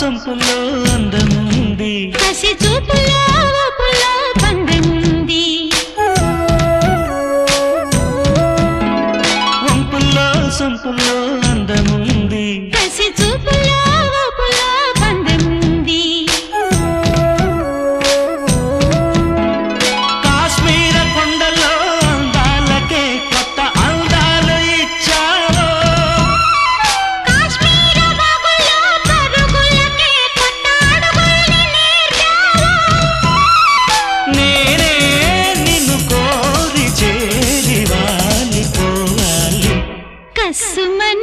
సొంపులో అందముంది. కసి చూపులో ఊపులో పందెముంది వంపుల్లో సొంపులో చూపులో असमन